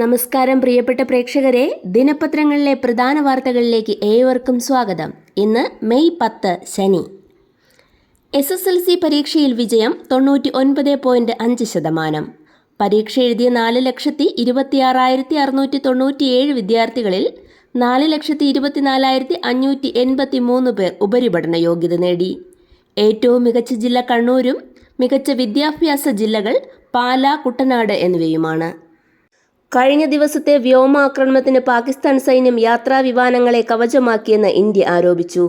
നമസ്കാരം പ്രിയപ്പെട്ട പ്രേക്ഷകരെ. ദിനപത്രങ്ങളിലെ പ്രധാന വാർത്തകളിലേക്ക് ഏവർക്കും സ്വാഗതം. ഇന്ന് മെയ് പത്ത് ശനി. എസ് എസ് എൽ സി പരീക്ഷയിൽ വിജയം തൊണ്ണൂറ്റി ഒൻപത് പോയിന്റ് അഞ്ച് ശതമാനം. പരീക്ഷ എഴുതിയ നാല് ലക്ഷത്തി ഇരുപത്തിയാറായിരത്തി അറുന്നൂറ്റി തൊണ്ണൂറ്റിയേഴ് വിദ്യാർത്ഥികളിൽ നാല് ലക്ഷത്തി ഇരുപത്തിനാലായിരത്തി അഞ്ഞൂറ്റി എൺപത്തി മൂന്ന് പേർ ഉപരിപഠന യോഗ്യത നേടി. ഏറ്റവും മികച്ച ജില്ല കണ്ണൂരും മികച്ച വിദ്യാഭ്യാസ ജില്ലകൾ പാല കുട്ടനാട് എന്നിവയുമാണ്. കഴിഞ്ഞ ദിവസത്തെ വ്യോമാക്രമണത്തിന് പാകിസ്ഥാൻ സൈന്യം യാത്രാ വിമാനങ്ങളെ കവചമാക്കിയെന്ന് ഇന്ത്യ ആരോപിച്ചു.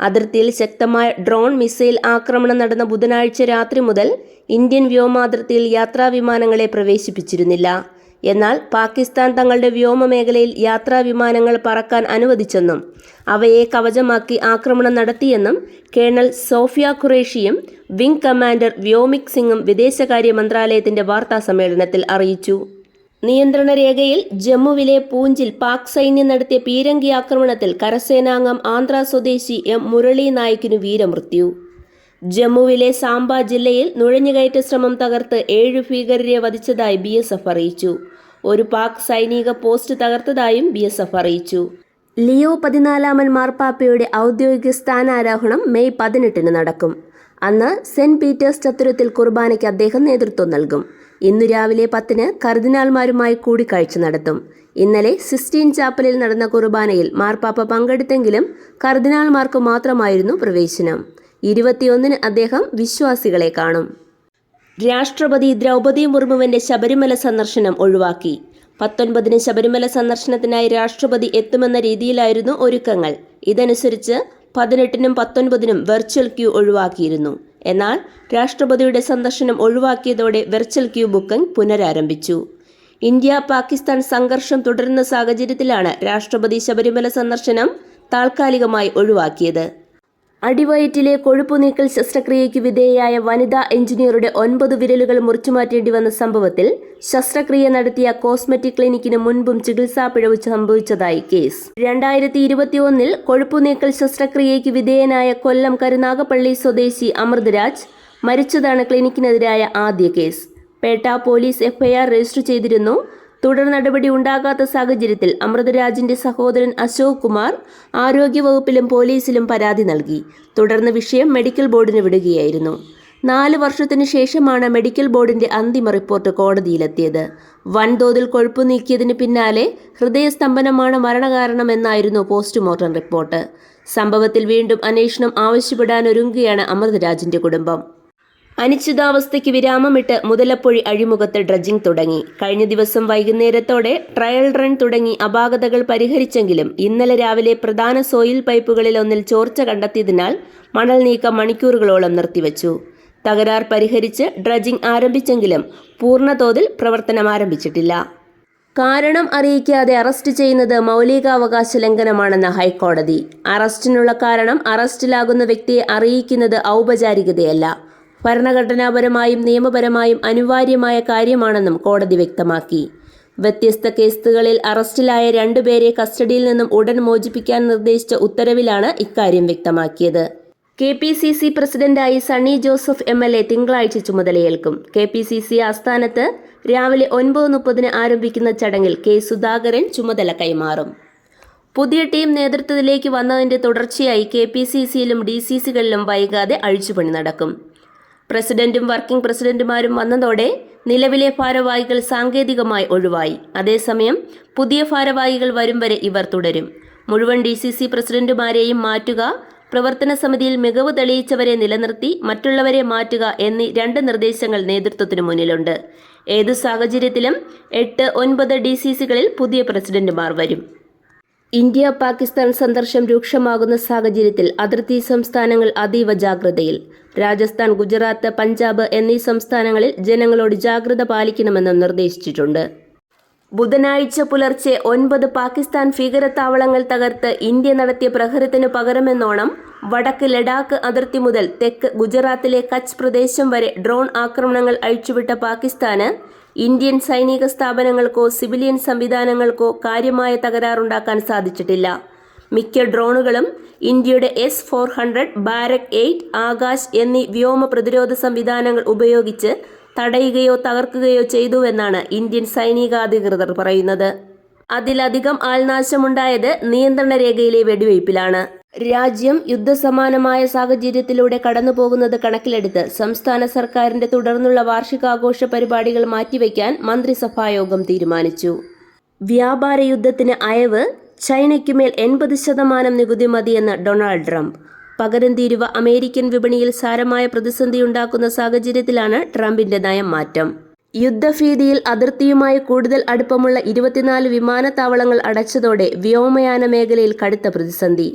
അതിർത്തിയിൽ ശക്തമായ ഡ്രോൺ മിസൈൽ ആക്രമണം നടന്ന ബുധനാഴ്ച രാത്രി മുതൽ ഇന്ത്യൻ വ്യോമാതിർത്തിയിൽ യാത്രാ വിമാനങ്ങളെ പ്രവേശിപ്പിച്ചിരുന്നില്ല. എന്നാൽ പാകിസ്ഥാൻ തങ്ങളുടെ വ്യോമ മേഖലയിൽ യാത്രാ വിമാനങ്ങൾ പറക്കാൻ അനുവദിച്ചെന്നും അവയെ കവചമാക്കി ആക്രമണം നടത്തിയെന്നും കേണൽ സോഫിയ ഖുറേഷിയും വിംഗ് കമാൻഡർ വ്യോമിക് സിംഗും വിദേശകാര്യ മന്ത്രാലയത്തിന്റെ വാർത്താ സമ്മേളനത്തിൽ അറിയിച്ചു. നിയന്ത്രണ രേഖയിൽ ജമ്മുവിലെ പൂഞ്ചിൽ പാക് സൈന്യം നടത്തിയ പീരങ്കി ആക്രമണത്തിൽ കരസേനാംഗം ആന്ധ്ര സ്വദേശി എം മുരളി നായിക്കിനു വീരമൃത്യു. ജമ്മുവിലെ സാംബ ജില്ലയിൽ നുഴഞ്ഞുകയറ്റ ശ്രമം തകർത്ത് ഏഴ് ഭീകരരെ വധിച്ചതായി ബി എസ് എഫ് അറിയിച്ചു. ഒരു പാക് സൈനിക പോസ്റ്റ് തകർത്തതായും ബി എസ് എഫ് അറിയിച്ചു. ലിയോ പതിനാലാമൻ മാർപ്പാപ്പയുടെ ഔദ്യോഗിക സ്ഥാനാരോഹണം മെയ് പതിനെട്ടിന് നടക്കും. അന്ന് സെന്റ് പീറ്റേഴ്സ് ചത്തുരത്തിൽ കുർബാനയ്ക്ക് അദ്ദേഹം നേതൃത്വം നൽകും. ഇന്നു രാവിലെ പത്തിന് കർദിനാൾമാരുമായി കൂടിക്കാഴ്ച നടത്തും. ഇന്നലെ സിസ്റ്റീൻ ചാപ്പലിൽ നടന്ന കുർബാനയിൽ മാർപ്പാപ്പ പങ്കെടുത്തെങ്കിലും കർദിനാൾമാർക്ക് മാത്രമായിരുന്നു പ്രവേശനം. ഇരുപത്തിയൊന്നിന് അദ്ദേഹം വിശ്വാസികളെ കാണും. രാഷ്ട്രപതി ദ്രൗപദി മുർമുവിന്റെ ശബരിമല സന്ദർശനം ഒഴിവാക്കി. പത്തൊൻപതിന് ശബരിമല സന്ദർശനത്തിനായി രാഷ്ട്രപതി എത്തുമെന്ന രീതിയിലായിരുന്നു ഒരുക്കങ്ങൾ. ഇതനുസരിച്ച് പതിനെട്ടിനും പത്തൊൻപതിനും വെർച്വൽ ക്യൂ ഒഴിവാക്കിയിരുന്നു. എന്നാൽ രാഷ്ട്രപതിയുടെ സന്ദർശനം ഒഴിവാക്കിയതോടെ വെർച്വൽ ക്യൂ ബുക്കിംഗ് പുനരാരംഭിച്ചു. ഇന്ത്യ പാകിസ്ഥാൻ സംഘർഷം തുടരുന്ന സാഹചര്യത്തിലാണ് രാഷ്ട്രപതി ശബരിമല സന്ദർശനം താൽക്കാലികമായി ഒഴിവാക്കിയത്. അടിവയറ്റിലെ കൊഴുപ്പ് നീക്കൽ ശസ്ത്രക്രിയയ്ക്ക് വിധേയയായ വനിതാ എഞ്ചിനീയറുടെ ഒൻപത് വിരലുകൾ മുറിച്ചുമാറ്റേണ്ടി വന്ന സംഭവത്തിൽ ശസ്ത്രക്രിയ നടത്തിയ കോസ്മെറ്റിക് ക്ലിനിക്കിന് മുൻപും ചികിത്സാ പിഴവ് സംഭവിച്ചതായി കേസ്. രണ്ടായിരത്തി ഇരുപത്തിയൊന്നിൽ കൊഴുപ്പ് നീക്കൽ ശസ്ത്രക്രിയയ്ക്ക് വിധേയനായ കൊല്ലം കരുനാഗപ്പള്ളി സ്വദേശി അമൃതരാജ് മരിച്ചതാണ് ക്ലിനിക്കിനെതിരായ ആദ്യ case. Pettah police FIR register ചെയ്തിരുന്നു. തുടർ നടപടി ഉണ്ടാകാത്ത സാഹചര്യത്തിൽ അമൃതരാജിന്റെ സഹോദരൻ അശോക് കുമാർ ആരോഗ്യവകുപ്പിലും പോലീസിലും പരാതി നൽകി. തുടർന്ന് വിഷയം മെഡിക്കൽ ബോർഡിന് വിടുകയായിരുന്നു. നാല് വർഷത്തിനു ശേഷമാണ് മെഡിക്കൽ ബോർഡിന്റെ അന്തിമ റിപ്പോർട്ട് കോടതിയിലെത്തിയത്. വൻതോതിൽ കൊഴുപ്പ് നീക്കിയതിന് പിന്നാലെ ഹൃദയസ്തംഭനമാണ് മരണകാരണമെന്നായിരുന്നു പോസ്റ്റ്മോർട്ടം റിപ്പോർട്ട്. സംഭവത്തിൽ വീണ്ടും അന്വേഷണം ആവശ്യപ്പെടാനൊരുങ്ങുകയാണ് അമൃതരാജിന്റെ കുടുംബം. അനിശ്ചിതാവസ്ഥയ്ക്ക് വിരാമമിട്ട് മുതലപ്പൊഴി അഴിമുഖത്ത് ഡ്രഡ്ജിംഗ് തുടങ്ങി. കഴിഞ്ഞ ദിവസം വൈകുന്നേരത്തോടെ ട്രയൽ റൺ തുടങ്ങി അപാകതകൾ പരിഹരിച്ചെങ്കിലും ഇന്നലെ രാവിലെ പ്രധാന സോയിൽ പൈപ്പുകളിൽ ഒന്നിൽ ചോർച്ച കണ്ടെത്തിയതിനാൽ മണൽ നീക്കം മണിക്കൂറുകളോളം നിർത്തിവച്ചു. തകരാർ പരിഹരിച്ച് ഡ്രഡ്ജിംഗ് ആരംഭിച്ചെങ്കിലും പൂർണതോതിൽ പ്രവർത്തനം ആരംഭിച്ചിട്ടില്ല. കാരണം അറിയിക്കാതെ അറസ്റ്റ് ചെയ്യുന്നത് മൗലികാവകാശ ലംഘനമാണെന്ന് ഹൈക്കോടതി. അറസ്റ്റിനുള്ള കാരണം അറസ്റ്റിലാകുന്ന വ്യക്തിയെ അറിയിക്കുന്നത് ഔപചാരികതയല്ല. ഭരണഘടനാപരമായും നിയമപരമായും അനിവാര്യമായ കാര്യമാണെന്നും കോടതി വ്യക്തമാക്കി. വ്യത്യസ്ത കേസുകളിൽ അറസ്റ്റിലായ രണ്ടുപേരെ കസ്റ്റഡിയിൽ നിന്നും ഉടൻ മോചിപ്പിക്കാൻ നിർദ്ദേശിച്ച ഉത്തരവിലാണ് ഇക്കാര്യം വ്യക്തമാക്കിയത്. കെ പി സി സി പ്രസിഡന്റായി Sunny Joseph M L A തിങ്കളാഴ്ച ചുമതലയേൽക്കും. കെ പി സി സി ആസ്ഥാനത്ത് രാവിലെ ഒൻപത് മുപ്പതിന് ആരംഭിക്കുന്ന ചടങ്ങിൽ കെ സുധാകരൻ ചുമതല കൈമാറും. പുതിയ ടീം നേതൃത്വത്തിലേക്ക് വന്നതിന്റെ തുടർച്ചയായി കെ പി സി സിയിലും ഡി സി സികളിലും വൈകാതെ അഴിച്ചുപണി നടക്കും. പ്രസിഡന്റും വർക്കിംഗ് പ്രസിഡന്റുമാരും വന്നതോടെ നിലവിലെ ഭാരവാഹികൾ സാങ്കേതികമായി ഒഴിവായി. അതേസമയം പുതിയ ഭാരവാഹികൾ വരും വരെ ഇവർ തുടരും. മുഴുവൻ ഡി സി സി പ്രസിഡന്റുമാരെയും മാറ്റുക പ്രവർത്തന സമിതിയിൽ മികവ് തെളിയിച്ചവരെ നിലനിർത്തി മറ്റുള്ളവരെ മാറ്റുക എന്നീ രണ്ട് നിർദ്ദേശങ്ങൾ നേതൃത്വത്തിനു മുന്നിലുണ്ട്. ഏതു സാഹചര്യത്തിലും എട്ട് ഒൻപത് ഡി സി സികളിൽ പുതിയ പ്രസിഡന്റുമാർ വരും. ഇന്ത്യ പാകിസ്ഥാൻ സംഘർഷം രൂക്ഷമാകുന്ന സാഹചര്യത്തിൽ അതിർത്തി സംസ്ഥാനങ്ങൾ അതീവ ജാഗ്രതയിൽ. രാജസ്ഥാൻ ഗുജറാത്ത് പഞ്ചാബ് എന്നീ സംസ്ഥാനങ്ങളിൽ ജനങ്ങളോട് ജാഗ്രത പാലിക്കണമെന്നും നിർദ്ദേശിച്ചിട്ടുണ്ട്. ബുധനാഴ്ച പുലർച്ചെ ഒൻപത് പാകിസ്ഥാൻ ഭീകരത്താവളങ്ങൾ തകർത്ത് ഇന്ത്യ നടത്തിയ പ്രഹരത്തിനു പകരമെന്നോണം വടക്ക് ലഡാക്ക് അതിർത്തി മുതൽ തെക്ക് ഗുജറാത്തിലെ കച്ച് പ്രദേശം വരെ ഡ്രോൺ ആക്രമണങ്ങൾ അഴിച്ചുവിട്ട പാകിസ്ഥാന് ഇന്ത്യൻ സൈനിക സ്ഥാപനങ്ങൾക്കോ സിവിലിയൻ സംവിധാനങ്ങൾക്കോ കാര്യമായ തകരാറുണ്ടാക്കാൻ സാധിച്ചിട്ടില്ല. മിക്ക ഡ്രോണുകളും ഇന്ത്യയുടെ S four hundred Barak eight Akash എന്നീ വ്യോമ പ്രതിരോധ സംവിധാനങ്ങൾ ഉപയോഗിച്ച് തടയുകയോ തകർക്കുകയോ ചെയ്തുവെന്നാണ് ഇന്ത്യൻ സൈനികാധികൃതർ പറയുന്നത്. അതിലധികം ആൾനാശമുണ്ടായത് നിയന്ത്രണ രേഖയിലെ വെടിവയ്പിലാണ്. രാജ്യം യുദ്ധസമാനമായ സാഹചര്യത്തിലൂടെ കടന്നുപോകുന്നത് കണക്കിലെടുത്ത് സംസ്ഥാന സർക്കാരിന്റെ തുടർന്നുള്ള വാർഷികാഘോഷ പരിപാടികൾ മാറ്റിവെക്കാൻ മന്ത്രിസഭായോഗം തീരുമാനിച്ചു. വ്യാപാര യുദ്ധത്തിന് അയവ് ചൈനയ്ക്കുമേൽ എൺപത് ശതമാനം നികുതി മതിയെന്ന് ഡൊണാൾഡ് ട്രംപ്. പകരം തീരുവ അമേരിക്കൻ വിപണിയിൽ സാരമായ പ്രതിസന്ധിയുണ്ടാക്കുന്ന സാഹചര്യത്തിലാണ് ട്രംപിന്റെ നയം മാറ്റം. യുദ്ധഭീതിയിൽ അതിർത്തിയുമായി കൂടുതൽ അടുപ്പമുള്ള ഇരുപത്തിനാല് വിമാനത്താവളങ്ങൾ അടച്ചതോടെ വ്യോമയാന മേഖലയിൽ കടുത്ത പ്രതിസന്ധി.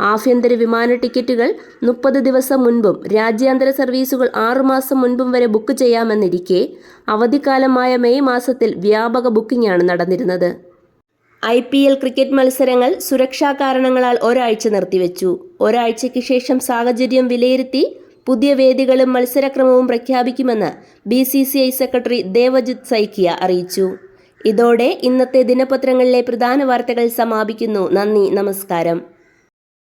ആഭ്യന്തര വിമാന ടിക്കറ്റുകൾ മുപ്പത് ദിവസം മുൻപും രാജ്യാന്തര സർവീസുകൾ ആറുമാസം മുൻപും വരെ ബുക്ക് ചെയ്യാമെന്നിരിക്കെ അവധിക്കാലമായ മെയ് മാസത്തിൽ വ്യാപക ബുക്കിംഗാണ് നടന്നിരുന്നത്. ഐ പി എൽ ക്രിക്കറ്റ് മത്സരങ്ങൾ സുരക്ഷാ കാരണങ്ങളാൽ ഒരാഴ്ച നിർത്തിവെച്ചു. ഒരാഴ്ചയ്ക്ക് ശേഷം സാഹചര്യം വിലയിരുത്തി പുതിയ വേദികളും മത്സരക്രമവും പ്രഖ്യാപിക്കുമെന്ന് B C C I secretary Devajit Saikia അറിയിച്ചു. ഇതോടെ ഇന്നത്തെ ദിനപത്രങ്ങളിലെ പ്രധാന വാർത്തകൾ സമാപിക്കുന്നു. നന്ദി നമസ്കാരം.